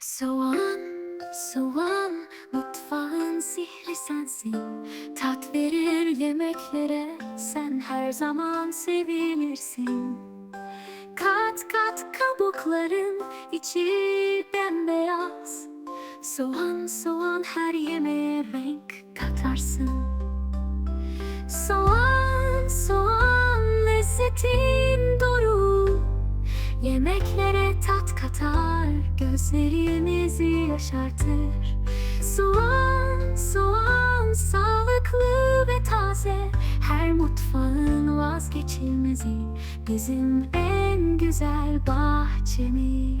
Soğan, soğan, mutfağın sihri sensin. Tat verir yemeklere, sen her zaman sevilirsin Kat kat kabukların içi bembeyaz. Soğan, soğan her yemeğe renk katarsın. Soğan, soğan lezzetin doru. Yemeklere tat katar, gözlerimizi yaşartır Soğan, soğan sağlıklı ve taze. Her mutfağın vazgeçilmezi. Bizim en güzel bahçemiz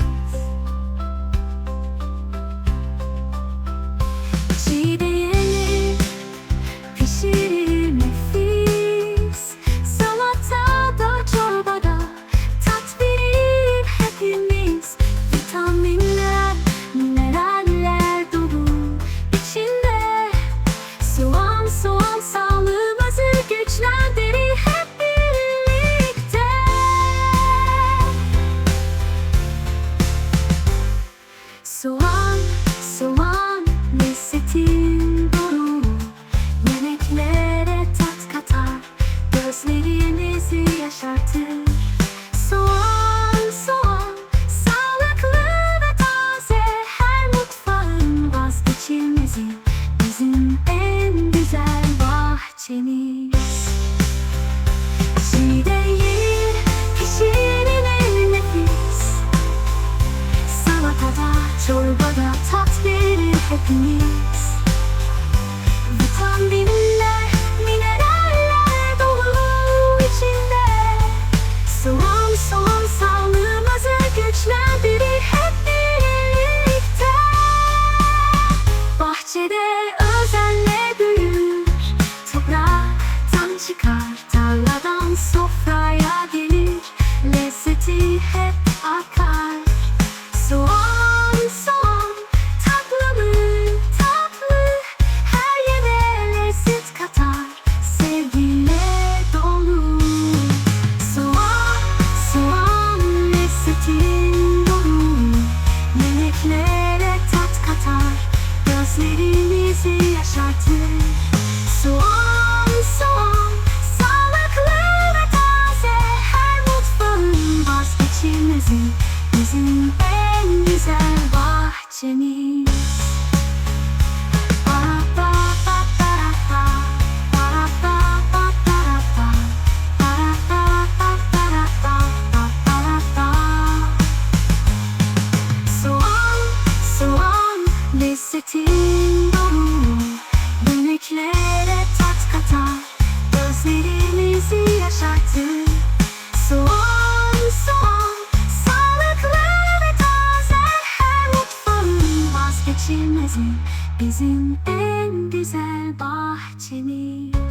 vazgeçilmezi Bizim en güzel bahçemiz. Çiğ değil, pişirilir nefis Salatada, çorbada tat verir hepimiz We have. Ba. Soğan, soğan lezzetin vazgeçilmezi Bizim en güzel bahçemiz